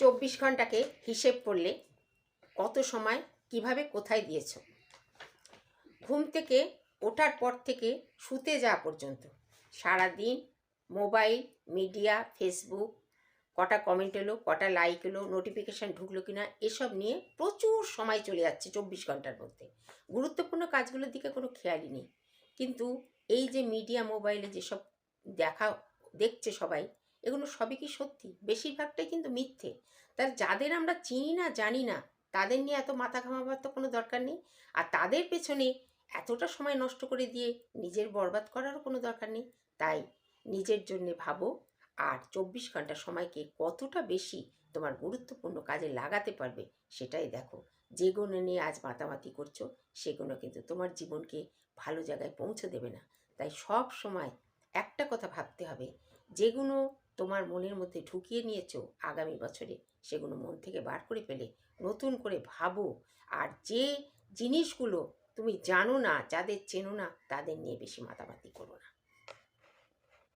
চব্বিশ ঘন্টাকে হিসেব করলে কত সময়, কীভাবে, কোথায় দিয়েছ? ঘুম থেকে ওঠার পর থেকে শুতে যাওয়া পর্যন্ত। সারা দিন মোবাইল, মিডিয়া, ফেসবুক, কটা কমেন্ট এলো, কটা লাইক এলো, নোটিফিকেশান ঢুকলো কিনা, এসব নিয়ে প্রচুর সময় চলে যাচ্ছে চব্বিশ ঘণ্টার মধ্যে। গুরুত্বপূর্ণ কাজগুলোর দিকে কোনো খেয়ালই নেই। কিন্তু এই যে মিডিয়া, মোবাইলে যেসব দেখা, দেখছে সবাই এগুলো সবই কি সত্যি? বেশিরভাগটাই কিন্তু মিথ্যে। তার যাদের আমরা চিনি না, জানি না, তাদের নিয়ে এত মাথা ঘামাবার তো কোনো দরকার নেই? আর তাদের পেছনে এতটা সময় নষ্ট করে দিয়ে নিজের বরবাদ করারও কোনো দরকার নেই? তাই নিজের জন্যে ভাবো, আর চব্বিশ ঘণ্টা সময়কে কতটা বেশি তোমার গুরুত্বপূর্ণ কাজে লাগাতে পারবে সেটাই দেখো। যে যেগুলো নিয়ে আজ মাতামাতি করছ সেগুলো কিন্তু তোমার জীবনকে ভালো জায়গায় পৌঁছে দেবে না। তাই সব সময় একটা কথা ভাবতে হবে যেগুলো তোমার মনের মধ্যে ঢুকিয়ে নিয়েছ আগামী বছরে। সেগুলো মন থেকে বার করে ফেলে, নতুন করে ভাবো। আর যে জিনিসগুলো তুমি জানো না, যাদের চেনো না, তাদের নিয়ে বেশি মাতামাতি করো না।